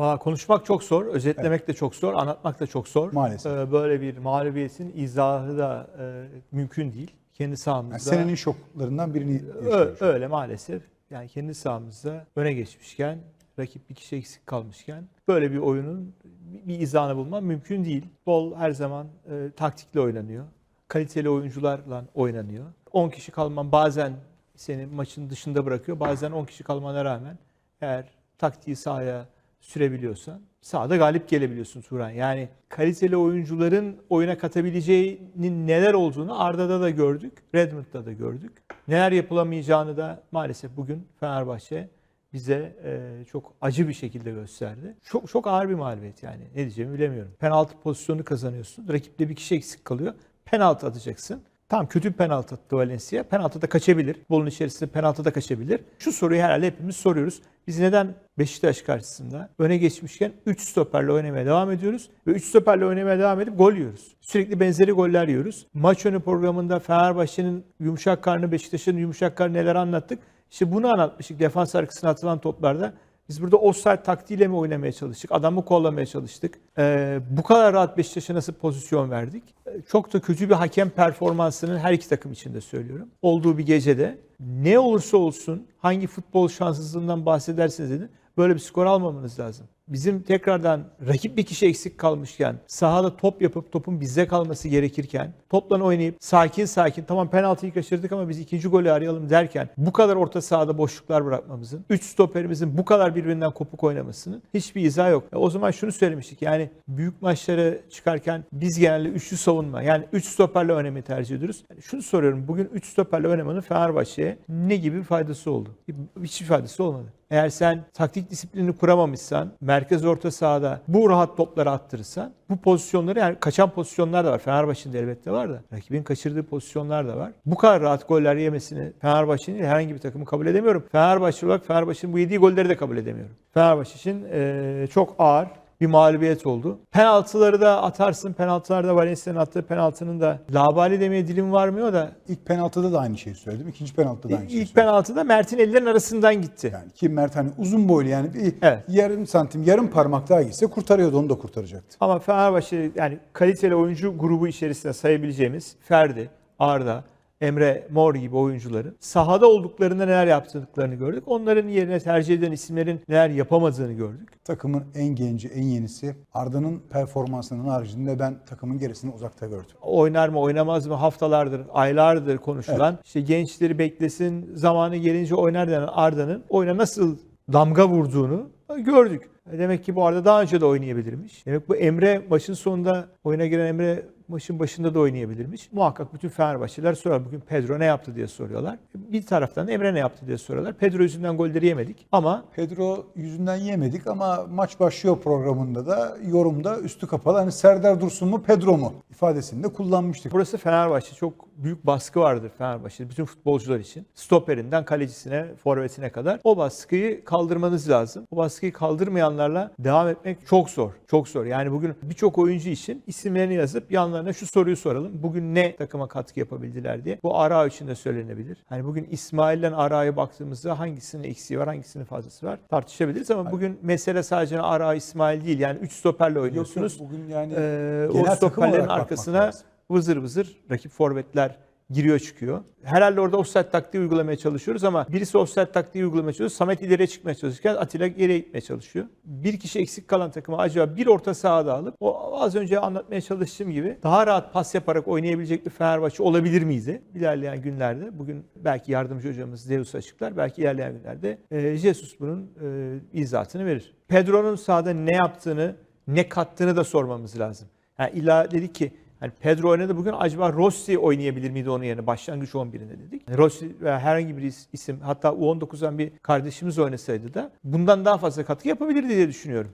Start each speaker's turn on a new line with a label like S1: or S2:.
S1: Valla konuşmak çok zor, özetlemek de çok zor, anlatmak da çok zor.
S2: Maalesef.
S1: Ee, Böyle bir mağlubiyetin izahı da e, mümkün değil. Kendi sahamızda.
S2: Yani senenin şoklarından birini
S1: Ö-
S2: yaşıyoruz.
S1: öyle maalesef. Yani kendi sahamızda öne geçmişken, rakip bir kişi eksik kalmışken böyle bir oyunun bir- izahını bulmam mümkün değil. Bol her zaman e, taktikle oynanıyor. Kaliteli oyuncularla oynanıyor. 10 kişi kalman bazen seni maçın dışında bırakıyor. Bazen 10 kişi kalmana rağmen eğer taktiği sahaya sürebiliyorsan sahada galip gelebiliyorsun Turan. Yani kaliteli oyuncuların oyuna katabileceğinin neler olduğunu Arda'da da gördük, Redmond'da da gördük. Neler yapılamayacağını da maalesef bugün Fenerbahçe bize e, çok acı bir şekilde gösterdi. Çok çok ağır bir mağlubiyet yani. Ne diyeceğimi bilemiyorum. Penaltı pozisyonu kazanıyorsun. Rakipte bir kişi eksik kalıyor. Penaltı atacaksın. Tam kötü bir penaltı attı Valencia. Penaltı da kaçabilir. Bolun içerisinde penaltı da kaçabilir. Şu soruyu herhalde hepimiz soruyoruz. Biz neden Beşiktaş karşısında öne geçmişken 3 stoperle oynamaya devam ediyoruz ve 3 stoperle oynamaya devam edip gol yiyoruz. Sürekli benzeri goller yiyoruz. Maç önü programında Fenerbahçe'nin yumuşak karnı, Beşiktaş'ın yumuşak karnı neler anlattık. İşte bunu anlatmıştık defans arkasına atılan toplarda. Biz burada offside taktiğiyle mi oynamaya çalıştık? Adamı kollamaya çalıştık. Ee, bu kadar rahat Beşiktaş'a nasıl pozisyon verdik? Ee, çok da kötü bir hakem performansının her iki takım için de söylüyorum. Olduğu bir gecede ne olursa olsun hangi futbol şanssızlığından bahsederseniz edin böyle bir skor almamanız lazım. Bizim tekrardan rakip bir kişi eksik kalmışken sahada top yapıp topun bizde kalması gerekirken topla oynayıp sakin sakin tamam penaltıyı kaçırdık ama biz ikinci golü arayalım derken bu kadar orta sahada boşluklar bırakmamızın 3 stoperimizin bu kadar birbirinden kopuk oynamasının hiçbir izahı yok. E, o zaman şunu söylemiştik yani büyük maçlara çıkarken biz genelde üçlü savunma yani 3 stoperle oynamayı tercih ediyoruz. Yani şunu soruyorum bugün 3 stoperle oynamanın Fenerbahçe'ye ne gibi faydası oldu? Hiçbir faydası olmadı. Eğer sen taktik disiplini kuramamışsan, merkez orta sahada bu rahat topları attırırsan, bu pozisyonları yani kaçan pozisyonlar da var. Fenerbahçe'nin elbette var da. Rakibin kaçırdığı pozisyonlar da var. Bu kadar rahat goller yemesini Fenerbahçe'nin herhangi bir takımı kabul edemiyorum. Fenerbahçe olarak Fenerbahçe'nin bu yediği golleri de kabul edemiyorum. Fenerbahçe için eee, çok ağır bir mağlubiyet oldu. Penaltıları da atarsın. Penaltılarda Valencia'nın attığı penaltının da labali demeye dilim varmıyor da
S2: İlk penaltıda da aynı şeyi söyledim. İkinci penaltıda da aynı şeyi
S1: ilk penaltıda Mert'in ellerin arasından gitti.
S2: Yani ki Mert hani uzun boylu yani bir
S1: Evet.
S2: yarım santim, yarım parmak daha gitse kurtarıyordu onu da kurtaracaktı.
S1: Ama Fenerbahçe yani kaliteli oyuncu grubu içerisinde sayabileceğimiz Ferdi, Arda, Emre Mor gibi oyuncuların sahada olduklarında neler yaptıklarını gördük. Onların yerine tercih eden isimlerin neler yapamadığını gördük.
S2: Takımın en genci, en yenisi Arda'nın performansının haricinde ben takımın gerisini uzakta gördüm.
S1: Oynar mı oynamaz mı haftalardır, aylardır konuşulan işte gençleri beklesin zamanı gelince oynar denen Arda'nın oyuna nasıl damga vurduğunu gördük. Demek ki bu Arda daha önce de oynayabilirmiş. Demek bu Emre maçın sonunda oyuna giren Emre maçın başında da oynayabilirmiş. Muhakkak bütün Fenerbahçeliler sorar. Bugün Pedro ne yaptı diye soruyorlar. Bir taraftan da Emre ne yaptı diye soruyorlar. Pedro yüzünden golleri yemedik ama
S2: Pedro yüzünden yemedik ama maç başlıyor programında da yorumda üstü kapalı hani Serdar Dursun mu Pedro mu ifadesini de kullanmıştık.
S1: burası Fenerbahçe. Çok büyük baskı vardır Fenerbahçe'de bütün futbolcular için. Stoperinden kalecisine, forvetine kadar. O baskıyı kaldırmanız lazım. O baskıyı kaldırmayanlarla devam etmek çok zor. Çok zor. Yani bugün birçok oyuncu için isimlerini yazıp yanlarına şu soruyu soralım. Bugün ne takıma katkı yapabildiler diye. Bu Ara için de söylenebilir. Hani bugün İsmail'den Ara'ya baktığımızda hangisinin eksiği var, hangisinin fazlası var tartışabiliriz ama bugün mesele sadece Ara İsmail değil. Yani 3 stoperle oynuyorsunuz.
S2: bugün yani
S1: Ee, o stoperlerin arkasına vızır vızır rakip forvetler giriyor çıkıyor. Herhalde orada offside taktiği uygulamaya çalışıyoruz ama birisi offside taktiği uygulamaya çalışıyor. Samet ileriye çıkmaya çalışırken Atilla geriye gitmeye çalışıyor. Bir kişi eksik kalan takıma acaba bir orta sahada alıp o az önce anlatmaya çalıştığım gibi daha rahat pas yaparak oynayabilecek bir Fenerbahçe olabilir miydi? İlerleyen günlerde bugün belki yardımcı hocamız Zeus açıklar. Belki ilerleyen günlerde e, Jesus bunun e, izahatını verir. Pedro'nun sahada ne yaptığını, ne kattığını da sormamız lazım. Yani illa dedik ki Hani Pedro oynadı bugün acaba Rossi oynayabilir miydi onun yerine başlangıç 11'inde dedik. Rossi veya herhangi bir is- isim hatta U19'dan bir kardeşimiz oynasaydı da bundan daha fazla katkı yapabilirdi diye düşünüyorum.